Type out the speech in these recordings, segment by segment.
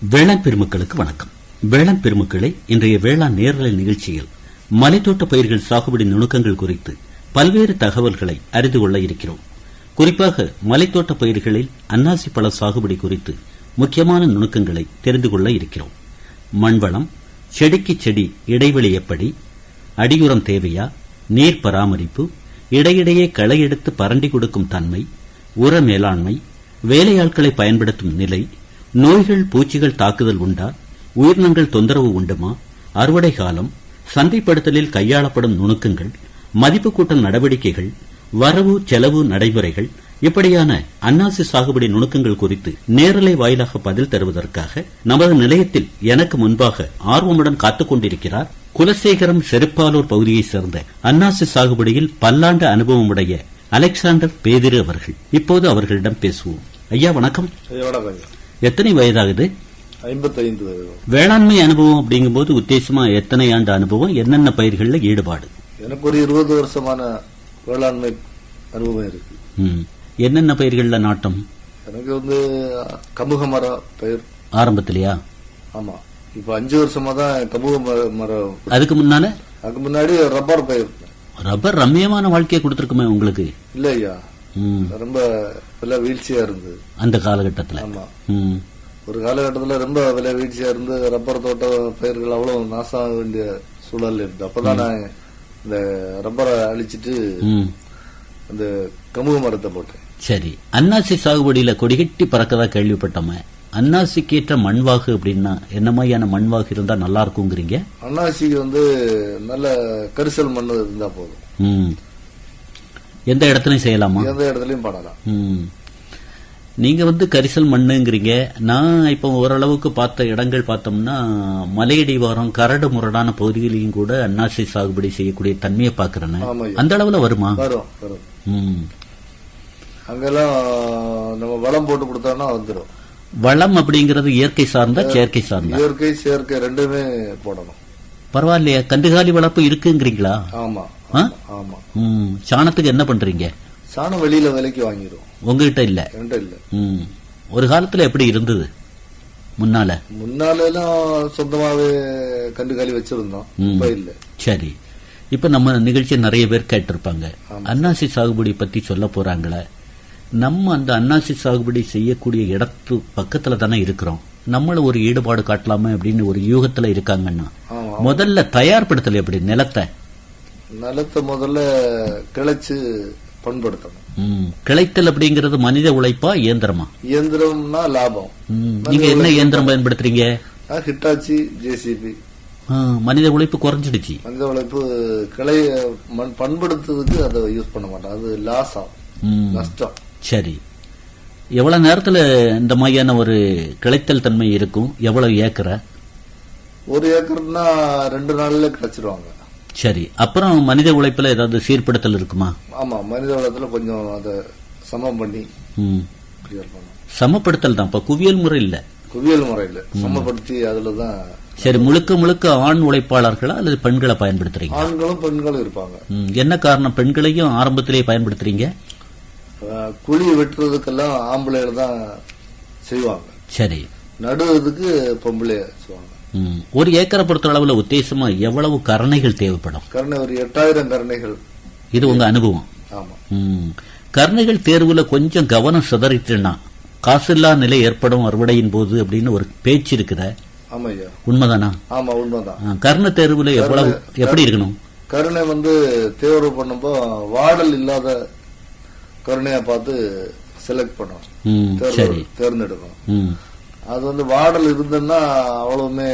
வேளாண் பெருமக்களுக்கு வணக்கம். வேளாண் பெருமக்களை இன்றைய வேளாண் நேரலை நிகழ்ச்சியில் மலைத்தோட்ட பயிர்கள் சாகுபடி நுணுக்கங்கள் குறித்து பல்வேறு தகவல்களை அறிந்து கொள்ள இருக்கிறோம். குறிப்பாக மலைத்தோட்ட பயிர்களில் அன்னாசி பழ சாகுபடி குறித்து முக்கியமான நுணுக்கங்களை தெரிந்து கொள்ள இருக்கிறோம். மண்வளம் செடிக்கு செடி இடைவெளி எப்படி அடியுரம் தேவையா நீர் பராமரிப்பு இடையிடையே களை எடுத்து பரண்டி கொடுக்கும் தன்மை உர மேலாண்மை வேலையாட்களை பயன்படுத்தும் நிலை நோய்கள் பூச்சிகள் தாக்குதல் உண்டா? உயிரினங்கள் தொந்தரவு உண்டுமா? அறுவடை காலம் சந்தைப்படுத்தலில் கையாளப்படும் நுணுக்கங்கள் மதிப்பு கூட்டல் நடவடிக்கைகள் வரவு செலவு நடைமுறைகள் இப்படியான அன்னாசி சாகுபடி நுணுக்கங்கள் குறித்து நேரலை வாயிலாக பதில் தருவதற்காக நமது நிலையத்தில் எனக்கு முன்பாக ஆர்வமுடன் காத்துக் கொண்டிருக்கிறார் குலசேகரம் செருப்பாலூர் பகுதியைச் சேர்ந்த அன்னாசி சாகுபடியில் பல்லாண்டு அனுபவமுடைய அலெக்சாண்டர் பேதிரு அவர்கள். இப்போது அவர்களிடம் பேசுவோம். ஐயா வணக்கம். வணக்கம் எத்தனை வயதாகுது? ஐம்பத்தைந்து வயது. வேளாண்மை அனுபவம் அப்படிங்கும்போது உத்தேசமா எத்தனை ஆண்டு அனுபவம்? என்னென்ன பயிர்கள்ல ஈடுபாடு? எனக்கு ஒரு இருபது வருஷமான வேளாண்மை அனுபவம் இருக்கு. என்னென்ன பயிர்கள்ல நாட்டம்? எனக்கு வந்து கமுக மரம் பயிர். ஆரம்பத்திலயா? ஆமா. இப்ப அஞ்சு வருஷமா தான் கமுக மர- மரம் அதுக்கு முன்னால? அதுக்கு முன்னாடி ரப்பர் பயிர். ரப்பர் ரம்மியமான வாழ்க்கையை கொடுத்திருக்குமே உங்களுக்கு. இல்ல ஐயா ம். ரொம்ப விலை வீழ்ச்சியா இருந்தது. அந்த காலகட்டத்துல. ஆமா. ம். ஒரு காலகட்டத்துல ரொம்ப விலை வீழ்ச்சியா இருந்து ரப்பர் தோட்ட பயிர்கள் அவ்வளவு நாசம் ஆக வேண்டிய சூழல் இருந்து அப்பதான் நான் இந்த ரப்பரை அழிச்சிட்டு. அந்த கமுக மரத்தை போட்டேன். சரி. அன்னாசி சாகுபடியில கொடிகட்டி பறக்கதா கேள்விப்பட்டோமே. அன்னாசிக்கேற்ற மண்வாகு அப்படின்னா என்ன மாதிரியான மண்வாகு இருந்தா நல்லா இருக்குங்கிறீங்க? அன்னாசிக்கு வந்து நல்ல கரிசல் மண் இருந்தா போதும். ம். எந்த இடத்துலயும் செய்யலாமா? எந்த இடத்துலயும் பண்ணலாம். நீங்க வந்து கரிசல் மண்ணுங்கிறீங்க. நான் இப்போ ஓரளவுக்கு பார்த்த இடங்கள் பார்த்தோம்னா மலையடிவாரம் கரடு முரடான பகுதிகளையும் கூட அன்னாசி சாகுபடி செய்யக்கூடிய தன்மையை பாக்குறேன். அந்த அளவுல வருமா. அங்கெல்லாம் நம்ம வளம் போட்டு கொடுத்தோம்னா வந்துடும் வளம் அப்படிங்கிறது இயற்கை சார்ந்தா செயற்கை சார்ந்தா? இயற்கை செயற்கை ரெண்டுமே போடணும். பரவாயில்லையா. கண்டுகாலி வளர்ப்பு இருக்குங்கிறீங்களா? ஆமா. சாணத்துக்கு என்ன பண்றீங்க? சாணம் வெளியில விலைக்கு வாங்கிரும் உங்ககிட்ட இல்ல? இல்ல. ஒரு காலத்துல எப்படி இருந்தது? முன்னால? முன்னால எல்லாம் சொந்தமாவே கண்டுகாலி வச்சிருந்தோம். இப்ப இல்ல. சரி. இப்ப நம்ம நிகழ்ச்சி நிறைய பேர் கேட்டிருப்பாங்க. அன்னாசி சாகுபடி பத்தி சொல்ல போறாங்களே. நம்ம அந்த அன்னாசி சாகுபடி செய்யக்கூடிய இடத்து பக்கத்துல தானே இருக்கிறோம். நம்மள ஒரு ஈடுபாடு காட்டலாமே அப்படின்னு ஒரு யூகத்துல இருக்காங்கன்னா முதல்ல தயார்படுத்தல் எப்படி? நிலத்தை. நிலத்தை முதல்ல கிளைச்சு பண்படுத்தணும். கிளைத்தல் அப்படிங்கிறது மனித உழைப்பா இயந்திரமா? இயந்திரம்னா லாபம். நீங்க என்ன இயந்திரம் பயன்படுத்துறீங்க? Hitachi JCB. மனித உழைப்பு குறைஞ்சிடுச்சு. மனித உழைப்பு கிளை பண்படுத்துறதுக்கு அதை யூஸ் பண்ண மாட்டோம். அது லாஸ் ஆகும். நஷ்டம். சரி. எவ்வளவு நேரத்துல இந்த மாதிரியான ஒரு கிளைத்தல் தன்மை இருக்கும்? எவ்வளவு ஏக்கரை? ஒரு ஏக்கர்னா ரெண்டு நாள்ல கிடைச்சிருவாங்க சரி. அப்புறம் மனித உழைப்புல ஏதாவது சீர்படுத்தல் இருக்குமா? ஆமா மனித உலகத்துல கொஞ்சம் அதை சமம் பண்ணி சமப்படுத்தல் தான். இப்ப குவியல் முறை இல்ல. குவியல் முறையில சமப்படுத்தி அதுலதான் சரி முழுக்க முழுக்க ஆண் உழைப்பாளர்களா அல்லது பெண்களை பயன்படுத்துறீங்க ஆண்களும் பெண்களும் இருப்பாங்க. என்ன காரணம்? பெண்களையும் ஆரம்பத்திலேயே பயன்படுத்துறீங்க? குழி வெட்டுறதுக்கெல்லாம் ஆம்பளைகள் தான் செய்வாங்க. சரி. நடுவதுக்கு பொம்பளை செய்வாங்க. ஒரு ஏக்கரை பொறுத்த அளவுல உத்தேசமா எவ்வளவு கரணைகள் தேவைப்படும்? கருணை ஒரு எட்டாயிரம் கருணைகள். இது உங்க அனுபவம். கருணைகள் தேர்வுல கொஞ்சம் கவனம் சிதறிட்டுனா காசில்லா நிலை ஏற்படும் அறுவடையின் போது அப்படின்னு ஒரு பேச்சு இருக்குத? உண்மைதானா? ஆமா உண்மைதான். கர்ண தேர்வுல எவ்வளவு எப்படி இருக்கணும்? கருணை வந்து தேர்வு பண்ணும்போ வாடல் இல்லாத கருணையா பார்த்து செலக்ட் பண்ணணும். ம், தேர்வு சரி. தேர்ந்தெடுக்கணும். அது வந்து வாடல் இருந்ததுன்னா அவ்வளவுமே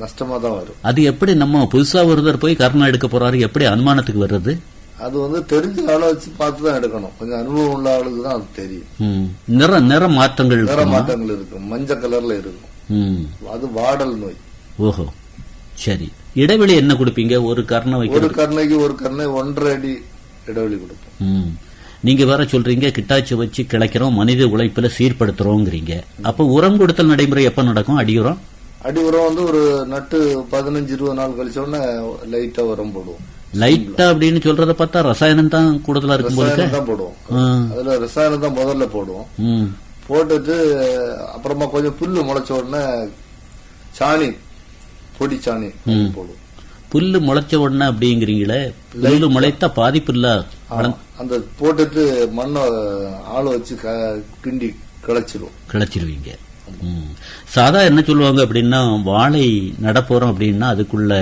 நஷ்டமா தான் வரும். அது எப்படி நம்ம புதுசா ஒருத்தர் போய் கர்ணம் எடுக்க போறாரு எப்படி அனுமானத்துக்கு வர்றது? அது வந்து தெரிஞ்ச ஆளை வச்சு பார்த்து தான் எடுக்கணும். கொஞ்சம் அனுபவம் உள்ள ஆளுக்கு தான் அது தெரியும். நிற நிற மாற்றங்கள் நிற? மாற்றங்கள் இருக்கும். மஞ்சள் கலர்ல இருக்கும். ம். அது வாடல் நோய். ஓஹோ. சரி. இடைவெளி என்ன கொடுப்பீங்க? ஒரு கர்ணம் ஒரு கருணைக்கு ஒரு கருணை ஒன்றரை அடி இடைவெளி கொடுப்போம். ம். நீங்க வேற சொல்றீங்க கிட்டாச்சி வச்சு கிளைக்கிறோம் மனித உழைப்புல சீர்படுத்துறோங்கிறீங்க. அப்ப உரம் கொடுத்தல் நடைமுறை எப்ப நடக்கும்? அடி உரம்? அடி உரம் வந்து ஒரு நட்டு பதினஞ்சு இருபது நாள் கழிச்ச உடனே லைட்டா உரம் போடுவோம். லைட்டா அப்படின்னு சொல்றத பார்த்தா ரசாயனம் தான் கூடுதலா இருக்கும் ரசாயனம் தான் போடுவோம். அதுல ரசாயனம் தான் முதல்ல போடுவோம். போட்டுட்டு அப்புறமா கொஞ்சம் புல்லு முளைச்ச உடனே சாணி பொடி சாணி ம். புல்லு முளைச்ச உடனே அப்படிங்கிறீங்களே புல்லு முளைத்தா பாதிப்பு இல்ல. அந்த போட்டுட்டு மண்ணை ஆளை வச்சு கிண்டி கிளச்சிடும் கிளச்சிருவீங்க. சாதா என்ன சொல்லுவாங்க அப்படின்னா வாழை நடப்போறோம் அப்படின்னா அதுக்குள்ள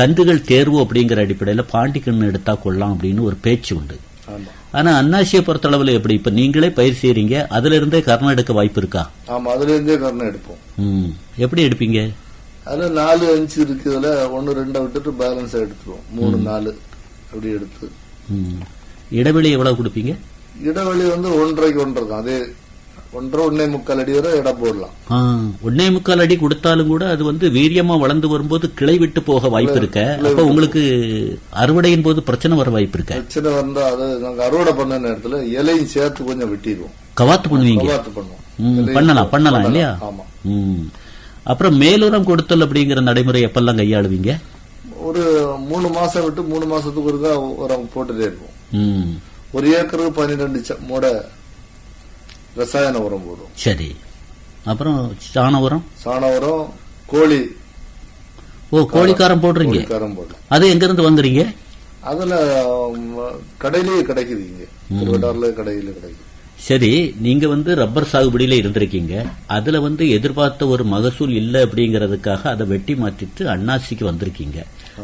கன்றுகள் தேர்வு அப்படிங்கிற அடிப்படையில பாண்டி கண்ணு எடுத்தா கொள்ளலாம் அப்படின்னு ஒரு பேச்சு உண்டு. ஆனா அன்னாசியை பொறுத்தளவுல எப்படி? இப்ப நீங்களே பயிர் செய்றீங்க அதுல இருந்தே கரணம் எடுக்க வாய்ப்பு இருக்கா? ஆமா அதுல இருந்தே கருணை எடுப்போம். எப்படி எடுப்பீங்க? அதுல நாலு அஞ்சு இருக்குதுல ஒன்னு ரெண்டை விட்டுட்டு பேலன்ஸா எடுத்துருவோம். மூணு நாலு அப்படி எடுத்து. இடைவெளி எவ்வளவு கொடுப்பீங்க? இடைவெளி வந்து ஒன்றரைக்கு ஒன்றரை தான். அதே ஒன்றரை ஒன்னே முக்கால் அடி வரை இடம் போடலாம். ஒண்ணே முக்கால் அடி கொடுத்தாலும் கூட அது வந்து வீரியமா வளர்ந்து வரும்போது கிளை விட்டு போக வாய்ப்பு இருக்க? அப்ப உங்களுக்கு அறுவடையின் போது பிரச்சனை வர வாய்ப்பு இருக்க? பிரச்சனை வந்தா அது நாங்க அறுவடை பண்ண நேரத்துல இலையும் சேர்த்து கொஞ்சம் வெட்டிடுவோம். கவாத்து பண்ணுவீங்க? கவாத்து பண்ணுவோம். பண்ணலாம் பண்ணலாம் இல்லையா? ஆமா. அப்புறம் மேலுரம் கொடுத்தல் அப்படிங்கிற நடைமுறை எப்பெல்லாம் கையாளுவீங்க? ஒரு மூணு மாசம் விட்டு மூணு மாசத்துக்கு ஒருக்கா உரம் போட்டுட்டே இருப்போம். ம். ஒரு ஏக்கருக்கு பன்னிரெண்டு மூட ரசாயன உரம் போடும் சரி. அப்புறம் சாண உரம்? சாண உரம் கோழி. ஓ கோழிக்காரம் போடுறீங்க? அது எங்க இருந்து வாங்குறீங்க அதுல கடையிலேயே கிடைக்குது இங்க. திருவட்டாறுல கடையில கிடைக்குது. சரி நீங்க வந்து ரப்பர் சாகுபடியில இருந்திருக்கீங்க. அதுல வந்து எதிர்பார்த்த ஒரு மகசூல் இல்ல அப்படிங்கறதுக்காக அதை வெட்டி மாற்றிட்டு அண்ணாசிக்கு வந்திருக்கீங்க.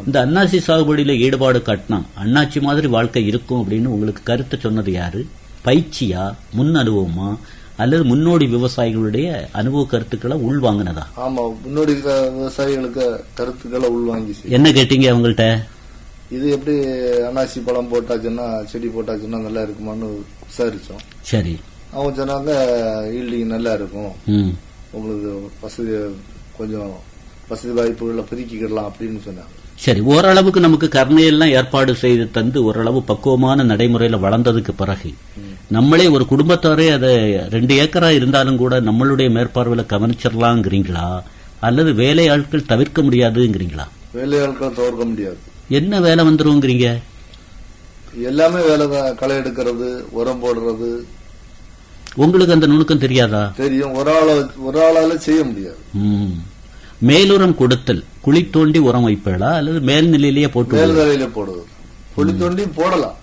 இந்த அன்னாசி சாகுபடியில ஈடுபாடு காட்டினா அண்ணாச்சி மாதிரி வாழ்க்கை இருக்கும் அப்படின்னு உங்களுக்கு கருத்து சொன்னது யாரு? பயிற்சியா? முன் அனுபவமா? அல்லது முன்னோடி விவசாயிகளுடைய அனுபவ கருத்துக்களை உள்வாங்கினதா ஆமா முன்னோடி விவசாயிகளுக்கு கருத்துக்களை உள்வாங்கி என்ன கேட்டீங்க அவங்கள்ட்ட? இது எப்படி அனாசி பழம் போட்டாச்சுன்னா செடி போட்டாச்சுன்னா நல்லா இருக்குமான்னு விசாரிச்சோம். சரி. அவங்க சொன்னாங்க ஈல்டிங் நல்லா இருக்கும். ம். உங்களுக்கு வசதி கொஞ்சம் வசதி வாய்ப்புகளை பெருக்கிக்கிடலாம் அப்படின்னு சொன்னாங்க. சரி ஓரளவுக்கு நமக்கு கருணையெல்லாம் ஏற்பாடு செய்து தந்து ஓரளவு பக்குவமான நடைமுறையில வளர்ந்ததுக்கு பிறகு நம்மளே ஒரு குடும்பத்தாரே அதை ரெண்டு ஏக்கரா இருந்தாலும் கூட நம்மளுடைய மேற்பார்வையில கவனிச்சிடலாங்கிறீங்களா? அல்லது வேலை ஆட்கள் தவிர்க்க முடியாதுங்கிறீங்களா? வேலையாட்களை தவிர்க்க முடியாது. என்ன வேலை வந்துருங்கிறீங்க? எல்லாமே வேலை தான். களை எடுக்கிறது உரம் போடுறது. உங்களுக்கு அந்த நுணுக்கம் தெரியாதா? தெரியும். ஒரு ஆள ஒரு ஆளால செய்ய முடியாது. ம். மேலுரம் கொடுத்தல். குழி தோண்டி உரம் வைப்பீங்களா அல்லது மேல்நிலையிலேயே போட்டு மேல் வேலையில போடுவது. குழி தோண்டி போடலாம்.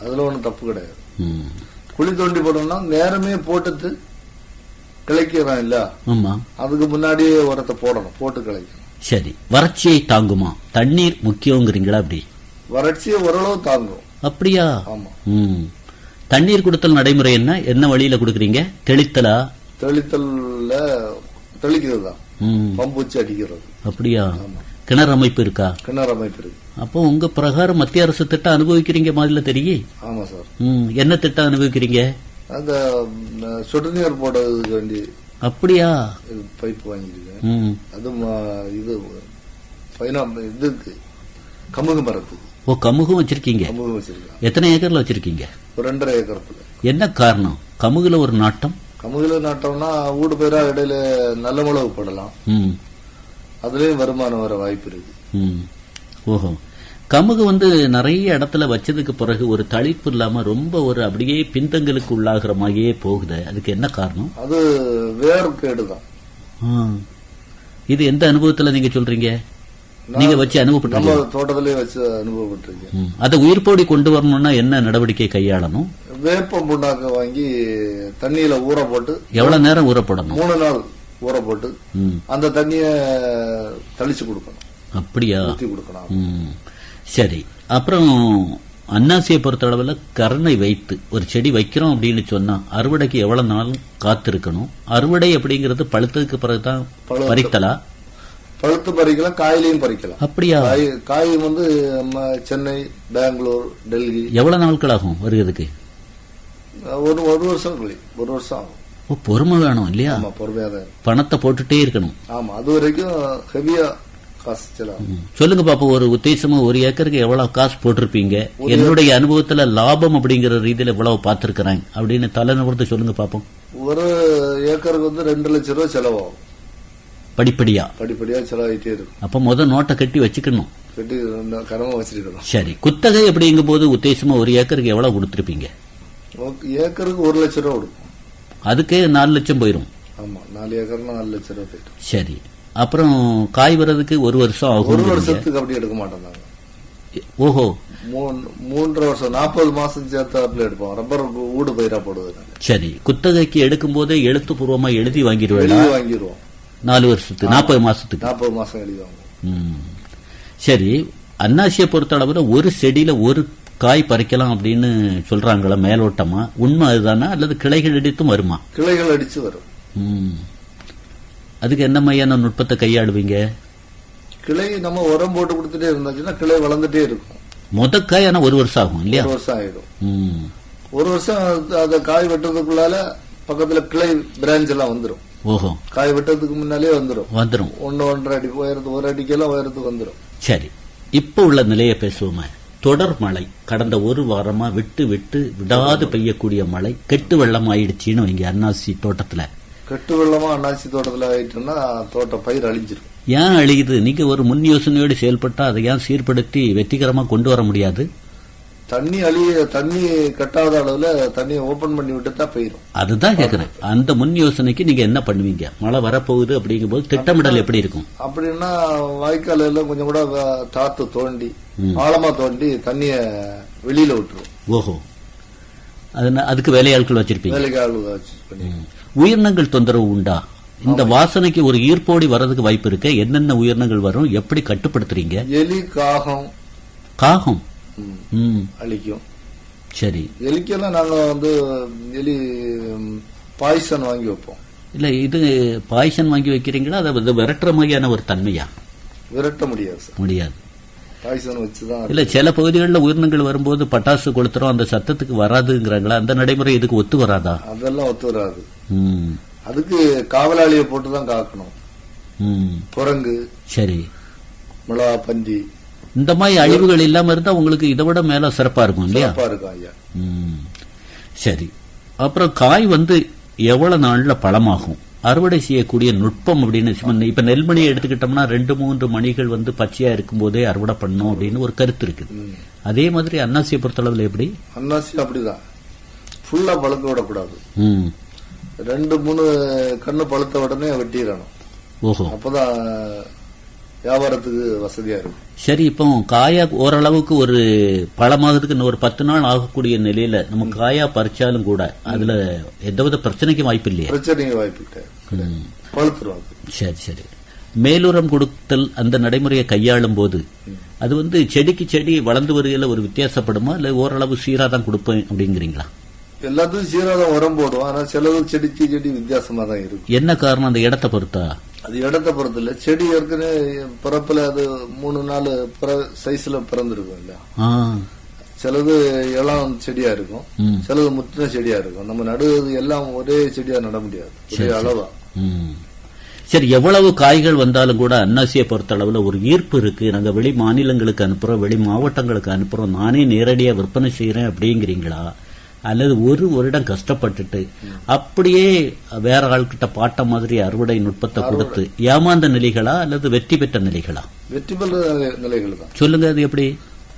அதுல ஒண்ணும் தப்பு கிடையாது. ம். குழி தோண்டி போடணும்னா நேரமே போட்டுட்டு கிளைக்கிறோம் இல்ல? ஆமா. அதுக்கு முன்னாடியே உரத்தை போடணும். போட்டு கிளைக்கணும். சரி வறட்சியை தாங்குமா? தண்ணீர் முக்கியங்கிறீங்களா அப்படி? வறட்சியை ஓரளவு தாங்கும் அப்படியா? ஆமா. ம். தண்ணீர் கொடுத்தல் நடைமுறை என்ன? என்ன வழியில கொடுக்குறீங்க? தெளித்தலா? தெளித்தல்ல தெளிக்கிறது தான் ம். பம்பூச்சி அடிக்கிறது. அப்படியா? கிணறு அமைப்பு இருக்கா? கிணறு அமைப்பு இருக்கு. அப்போ உங்க பிரகாரம் மத்திய அரசு திட்டம் அனுபவிக்கிறீங்க மாதிரில தெரியும் ஆமா சார். ம். என்ன திட்டம் அனுபவிக்கிறீங்க? அந்த சொட்டு நீர் போடுறதுக்கு வேண்டி அப்படியா? இது பைப் வாங்கியிருக்கேன். அது இது பைனா இதுக்கு கமுகு மரத்துக்கு ஓ கமுகும் வச்சிருக்கீங்க. கமுகு வச்சிருக்கேன். எத்தனை ஏக்கர்ல வச்சிருக்கீங்க? ஒரு ரெண்டரை ஏக்கரத்துல என்ன காரணம்? கமுகுல ஒரு நாட்டம்? கமுகுல நட்டோம்னா ஊடு பயிரா இடையில நல்ல மிளகு போடலாம். ம். அதுலயும் வருமானம் வர வாய்ப்பு இருக்கு. ம். ஓஹோ. கமுகு வந்து நிறைய இடத்துல வச்சதுக்கு பிறகு ஒரு தளிப்பு இல்லாம ரொம்ப ஒரு அப்படியே பின்தங்களுக்கு உள்ளாகிற மாதிரியே போகுது. அதுக்கு என்ன காரணம்? அது வேர்க்கேடு தான் ஆ. இது எந்த அனுபவத்துல நீங்க சொல்றீங்க? நீங்க வச்சு நம்ம அனுபவப்பட்டீங்க தோட்டத்திலே வச்சு அனுபவப்பட்டிருக்கேன். ம். அதை உயிர்ப்போடி கொண்டு வரணும்னா என்ன நடவடிக்கை கையாளணும்? வேப்பம் புண்ணாக்க வாங்கி தண்ணியில ஊற போட்டு எவ்வளவு நேரம் ஊறப்படணும் மூணு நாள் ஊற போட்டு. அந்த தண்ணிய தெளிச்சு கொடுக்கணும். அப்படியா? ஊத்தி கொடுக்கணும். சரி அப்புறம் அன்னாசியை பொறுத்த அளவுல கருணை வைத்து ஒரு செடி வைக்கிறோம் அப்படின்னு சொன்னா அறுவடைக்கு எவ்வளவு நாள் காத்திருக்கணும்? அறுவடை அப்படிங்கிறது பழுத்ததுக்கு பிறகுதான் பழுத்த- பறித்தலா? பழுத்து பறிக்கலாம் காயிலையும் பறிக்கலாம். அப்படியா? காய் வந்து நம்ம சென்னை பெங்களூர் டெல்லி. எவ்வளவு நாட்கள் ஆகும் வருகிறதுக்கு? ஒரு ஒரு வருஷம் ஒரு வருஷம் ஆகும். பொறுமை வேணும் இல்லையா? பொறுமையா தான். பணத்தை போட்டுட்டே இருக்கணும். ஆமா அது வரைக்கும் ஹெவியா. சொல்லுங்க பாப்பா ஒரு உத்தேசமா ஒரு ஏக்கருக்கு எவ்வளவு காசு போட்டிருப்பீங்க? என்னுடைய அனுபவத்துல லாபம் அப்படிங்கிற ரீதியில இவ்வளவு பார்த்திருக்கிறேன் அப்படின்னு தலை நிமிர்ந்து சொல்லுங்க பாப்போம். ஒரு ஏக்கருக்கு வந்து ரெண்டு லட்சம் ரூபாய் செலவாகும். படிப்படியா? படிப்படியா செலவாயிட்டே இருக்கும். அப்ப முத நோட்டை கட்டி வச்சுக்கணும். சரி குத்தகை அப்படிங்கும் போது உத்தேசமா ஒரு ஏக்கருக்கு எவ்வளவு கொடுத்திருப்பீங்க? ஏக்கருக்கு ஒரு லட்சம் ரூபா கொடுக்கும் அதுக்கே நாலு லட்சம் போயிரும். ஆமா நாலு ஏக்கர்னா நாலு லட்சம் ரூபாய் போயிட்டு சரி அப்புறம் காய் வர்றதுக்கு ஒரு வருஷம் ஒரு ஆகும் வருஷத்துக்கு அப்படி எடுக்க நாங்க. ஓஹோ. மூன்றரை வருஷம் நாற்பது மாசம் சேர்த்தாப்புல எடுப்போம். ரப்பர் ஊடு பயிரா போடுவது. சரி குத்தகைக்கு எடுக்கும் போதே எழுத்துப்பூர்வமா எழுதி வாங்கிடுவேன்? எழுதி வாங்கிடுவோம். நாலு வருஷத்துக்கு நாற்பது மாசத்துக்கு? நாற்பது மாசம் எழுதி வாங்குவோம். ம். சரி அன்னாசியை பொறுத்த அளவுல ஒரு செடியில ஒரு காய் பறிக்கலாம் அப்படின்னு சொல்றாங்களா மேலோட்டமா? உண்மை அதுதானா? அல்லது கிளைகள் எடுத்தும் வருமா? கிளைகள் அடிச்சு வரும். ம். அதுக்கு என்ன மாதிரியான நுட்பத்தை கையாளுவீங்க? கிளை நம்ம உரம் போட்டு கொடுத்துட்டே இருந்தாச்சுன்னா கிளை வளர்ந்துட்டே இருக்கும். முத காய் ஆனா ஒரு வருஷம் ஆகும் இல்லையா? ஒரு வருஷம் ஆயிடும். ஒரு வருஷம் அது- காய் வெட்டுறதுக்குள்ளால பக்கத்துல கிளை பிரான்ச் எல்லாம் வந்துரும். ஓஹோ. காய் வெட்டுறதுக்கு முன்னாலே வந்துரும். வந்துரும். ஒன்னு ஒன்றரை அடி உயரத்து ஒரு அடிக்கெல்லாம் உயரத்துக்கு வந்துரும். சரி. இப்ப உள்ள நிலையை பேசுவோமே. தொடர் மழை கடந்த ஒரு வாரமா விட்டு விட்டு விடாது பெய்யக்கூடிய மழை கெட்டு வெள்ளம் ஆயிடுச்சின்னு வைங்க அன்னாசி தோட்டத்துல. கெட்டு வெள்ளமா அண்ணாச்சி தோட்டத்துல ஆயிட்டுன்னா தோட்டம் பயிர் அழிஞ்சிரும் ஏன் அழியுது? நீங்க ஒரு முன் யோசனையோடு செயல்பட்டா அதை ஏன் சீர்படுத்தி வெற்றிகரமா கொண்டு வர முடியாது? தண்ணி அழிய தண்ணி கட்டாத அளவுல தண்ணியை ஓபன் பண்ணி விட்டுட்டா போயிரும். அதுதான் கேக்குறேன். அந்த முன் யோசனைக்கு நீங்க என்ன பண்ணுவீங்க? மழை வரப்போகுது அப்படிங்கும்போது திட்டமிடல் எப்படி இருக்கும்? அப்படின்னா வாய்க்கால் எல்லாம் கொஞ்சம் கூட தாத்து தோண்டி ஆழமா தோண்டி தண்ணிய வெளியில விட்டுரும். ஓஹோ. அதுக்கு வேலையாட்கள் வச்சிருப்பீங்க? வேலைக்கு ஆளு வச்சு பண்ணி உயிரினங்கள் தொந்தரவு உண்டா? இந்த வாசனைக்கு ஒரு ஈர்ப்போடி வர்றதுக்கு வாய்ப்பு இருக்கு. என்னென்ன உயிரினங்கள் வரும்? எப்படி கட்டுப்படுத்துறீங்க? எலி காகம். காகம்? அழிக்கும். சரி. எலிக்கெல்லாம் நாங்க வந்து எலி பாய்சன் வாங்கி வைப்போம். இல்ல இது பாய்சன் வாங்கி வைக்கிறீங்களா? அதை விரட்டுற மாதிரியான ஒரு தன்மையா? விரட்ட முடியாது முடியாது. இல்ல சில பகுதிகளில் உயிரினங்கள் வரும்போது பட்டாசு கொளுத்துறோம் அந்த சத்தத்துக்கு வராதுங்கிறாங்களா? அந்த நடைமுறை இதுக்கு ஒத்து வராதா? அதெல்லாம் ஒத்து வராது. அதுக்கு காவலாளியை போட்டு தான் காக்கணும். ம். குரங்கு சரி. மிளகா பன்றி இந்த மாதிரி அழிவுகள் இல்லாம இருந்தா உங்களுக்கு இதை விட மேல சிறப்பா இருக்கும் இல்லையா? இருக்கும் ஐயா. ம். சரி. அப்புறம் காய் வந்து எவ்வளவு நாள்ல பழமாகும்? அறுவடை செய்யக்கூடிய நுட்பம் அப்படின்னு இப்ப நெல்மணியை எடுத்துக்கிட்டோம்னா ரெண்டு மூன்று மணிகள் வந்து பச்சையா இருக்கும்போதே அறுவடை பண்ணணும் அப்படின்னு ஒரு கருத்து இருக்குது. அதே மாதிரி அன்னாசியை பொறுத்தளவுல எப்படி? அன்னாசி அப்படிதான். ஃபுல்லா பழுக்க விடக்கூடாது. ம். ரெண்டு மூணு கண்ணு பழுத்த உடனே வெட்டிடணும். ஓஹோ. அப்பதான் வியாபாரத்துக்கு வசதியா இருக்கும். சரி இப்போ காயா ஓரளவுக்கு ஒரு பழமாகிறதுக்கு இன்னும் ஒரு பத்து நாள் ஆகக்கூடிய நிலையில நம்ம காயா பறிச்சாலும் கூட அதுல எந்தவித பிரச்சனைக்கும் வாய்ப்பு இல்லையா பிரச்சனைக்கு வாய்ப்பு அது. சரி சரி. மேலுரம் கொடுத்தல் அந்த நடைமுறையை கையாளும் போது அது வந்து செடிக்கு செடி வளர்ந்து வருகையில ஒரு வித்தியாசப்படுமா? இல்ல ஓரளவு சீரா தான் கொடுப்பேன் அப்படிங்கிறீங்களா? எல்லாத்துக்கும் சீராதான் உரம் போடும் ஆனா சிலது செடிக்கு செடி வித்தியாசமா தான் இருக்கும் என்ன காரணம் அந்த இடத்தை பொறுத்தா? அது இடத்த பொறுத்து இல்ல செடி ஏற்கனவே பிறப்புல அது மூணு நாலு சைஸ்ல பிறந்திருக்கும் இல்ல சிலது இளம் செடியா இருக்கும். சிலது முத்தின செடியா இருக்கும். நம்ம நடுவது எல்லாம் ஒரே செடியா நட முடியாது. ஒரே அளவா. சரி எவ்வளவு காய்கள் வந்தாலும் கூட அன்னாசியை பொறுத்த அளவுல ஒரு ஈர்ப்பு இருக்கு. நாங்க வெளி மாநிலங்களுக்கு அனுப்புறோம் வெளி மாவட்டங்களுக்கு அனுப்புறோம். நானே நேரடியா விற்பனை செய்யறேன் அப்படிங்கிறீங்களா? அல்லது ஒரு வருடம் கஷ்டப்பட்டுட்டு அப்படியே வேற ஆள்கிட்ட பாட்ட மாதிரி அறுவடை நுட்பத்தை கொடுத்து ஏமாந்த நிலைகளா அல்லது வெற்றி பெற்ற நிலைகளா? வெற்றி பெற்ற நிலைகள் தான் சொல்லுங்க அது எப்படி?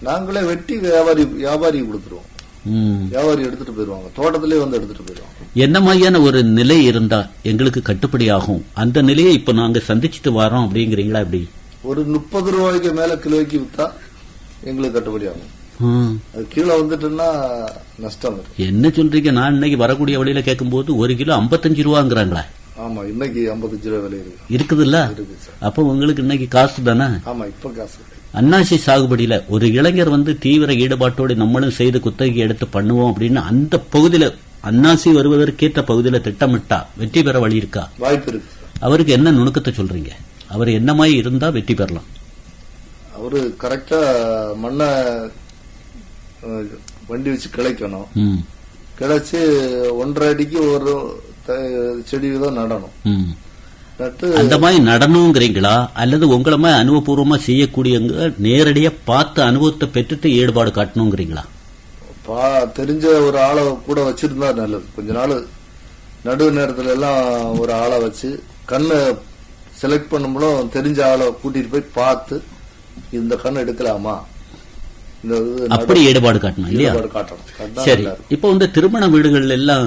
நாங்களே வெட்டி வியாபாரி வியாபாரி கொடுத்துருவோம். வியாபாரி எடுத்துட்டு போயிருவாங்க தோட்டத்திலே வந்து எடுத்துட்டு போயிருவாங்க என்ன மாதிரியான ஒரு நிலை இருந்தா எங்களுக்கு கட்டுப்படி ஆகும்? அந்த நிலையை இப்ப நாங்க சந்திச்சுட்டு வரோம் அப்படிங்கிறீங்களா எப்படி? ஒரு முப்பது ரூபாய்க்கு மேல கிலோக்கு வித்தா எங்களுக்கு கட்டுப்படி ஆகும். கீழே வந்துட்டுன்னா நஷ்டம். என்ன சொல்றீங்க? நான் இன்னைக்கு வரக்கூடிய வழியில கேட்கும்போது ஒரு கிலோ 55 ரூபாங்கிறாங்களா. ஆமா இன்னைக்கு ஐம்பத்தஞ்சு ரூபாய் விலை இருக்கு. இருக்குதுல்ல? அப்போ உங்களுக்கு இன்னைக்கு காசு தானே? ஆமா இப்ப காசு. அன்னாசி சாகுபடியில ஒரு இளைஞர் வந்து தீவிர ஈடுபாட்டோடு நம்மளும் செய்து குத்தகை எடுத்து பண்ணுவோம் அப்படின்னு அந்த பகுதியில அன்னாசி வருவதற்கேற்ற பகுதியில திட்டமிட்டா வெற்றி பெற வழி இருக்கா? வாய்ப்பு இருக்கு அவருக்கு என்ன நுணுக்கத்தை சொல்றீங்க? அவர் என்ன மாதிரி இருந்தா வெற்றி பெறலாம்? அவரு கரெக்டா மண்ணை வண்டி வச்சு கிளைக்கணும். கிளைச்சு ஒன்றரை அடிக்கு ஒரு செடி தான் நடணும். அந்த மாதிரி நடணுங்கிறீங்களா? அல்லது உங்களை மாதிரி அனுபவபூர்வமா செய்யக்கூடியவங்க நேரடியா பார்த்து அனுபவத்தை பெற்றுட்டு ஈடுபாடு காட்டணுங்கிறீங்களா? பா தெரிஞ்ச ஒரு ஆளை கூட வச்சிருந்தா நல்லது. கொஞ்ச நாள் நடுவு நேரத்துல எல்லாம் ஒரு ஆளை வச்சு கண்ணை செலக்ட் பண்ணும்போது தெரிஞ்ச ஆளை கூட்டிட்டு போய் பார்த்து இந்த கண்ணை எடுக்கலாமா? அப்படி ஈடுபாடு காட்டணும் இல்லையா? சரி. இப்போ வந்து திருமண வீடுகள்ல எல்லாம்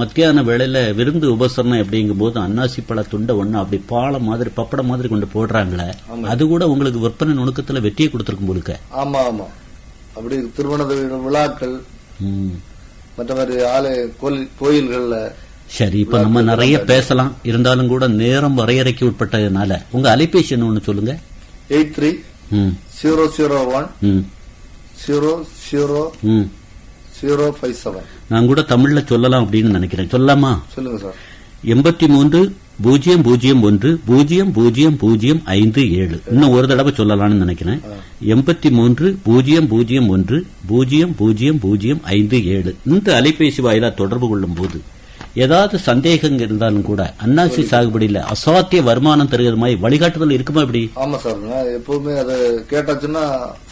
மத்தியான வேளையில விருந்து உபசரணம் அப்படிங்கும் போது அன்னாசி பழ துண்டை ஒண்ணு அப்படி பாலம் மாதிரி பப்படம் மாதிரி கொண்டு போடுறாங்களே அது கூட உங்களுக்கு விற்பனை நுணுக்கத்துல வெற்றியை கொடுத்திருக்கும் போலுக்க. ஆமா ஆமா. அப்படி திருமண விழாக்கள். மற்ற மாதிரி ஆலய கோயில் கோயில்கள்ல சரி இப்ப நம்ம நிறைய பேசலாம். இருந்தாலும் கூட நேரம் வரையறைக்கு உட்பட்டதுனால. உங்க அலைபேசி என்ன ஒண்ணு சொல்லுங்க. Eight three zero zero one zero zero zero five seven நான் கூட தமிழ்ல சொல்லலாம் அப்படின்னு நினைக்கிறேன். சொல்லலாமா? சொல்லுங்க சார் எண்பத்தி மூன்று பூஜ்ஜியம் பூஜ்ஜியம் ஒன்று பூஜ்ஜியம் பூஜ்ஜியம் பூஜ்ஜியம் ஐந்து ஏழு. இன்னும் ஒரு தடவை சொல்லலாம்னு நினைக்கிறேன். எண்பத்தி மூன்று பூஜ்ஜியம் பூஜ்ஜியம் ஒன்று பூஜ்ஜியம் பூஜ்ஜியம் பூஜ்ஜியம் ஐந்து ஏழு. இந்த அலைபேசி வாயிலா தொடர்பு கொள்ளும் போது ஏதாவது சந்தேகங்கள் இருந்தாலும் கூட அன்னாசி சாகுபடியில அசாத்திய வருமானம் தருகிற மாதிரி வழிகாட்டுதல் இருக்குமா இப்படி? ஆமா சார். நான் எப்பவுமே அதை கேட்டாச்சுன்னா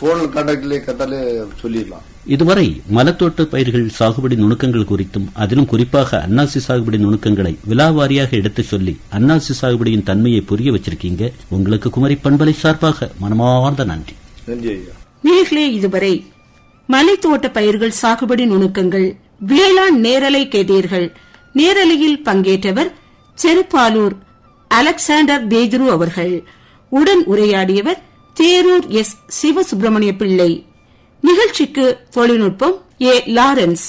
போன்ல கான்டாக்ட்லயே கேட்டாலே சொல்லிடலாம். இதுவரை மலத்தோட்ட பயிர்கள் சாகுபடி நுணுக்கங்கள் குறித்தும் அதிலும் குறிப்பாக அன்னாசி சாகுபடி நுணுக்கங்களை விலாவாரியாக எடுத்துச் சொல்லி அன்னாசி சாகுபடியின் தன்மையை புரிய வச்சிருக்கீங்க. உங்களுக்கு குமரி பண்பலை சார்பாக மனமார்ந்த நன்றி. நன்றி ஐயா. நேர்களே இதுவரை மலைத்தோட்ட பயிர்கள் சாகுபடி நுணுக்கங்கள் வேளாண் நேரலை கேட்டீர்கள். நேரலையில் பங்கேற்றவர் செருப்பாலூர் அலெக்சாண்டர் பேதுரு அவர்கள். உடன் உரையாடியவர் தேரூர் எஸ் சிவசுப்பிரமணிய பிள்ளை. நிகழ்ச்சிக்கு தொழில்நுட்பம் ஏ லாரன்ஸ்.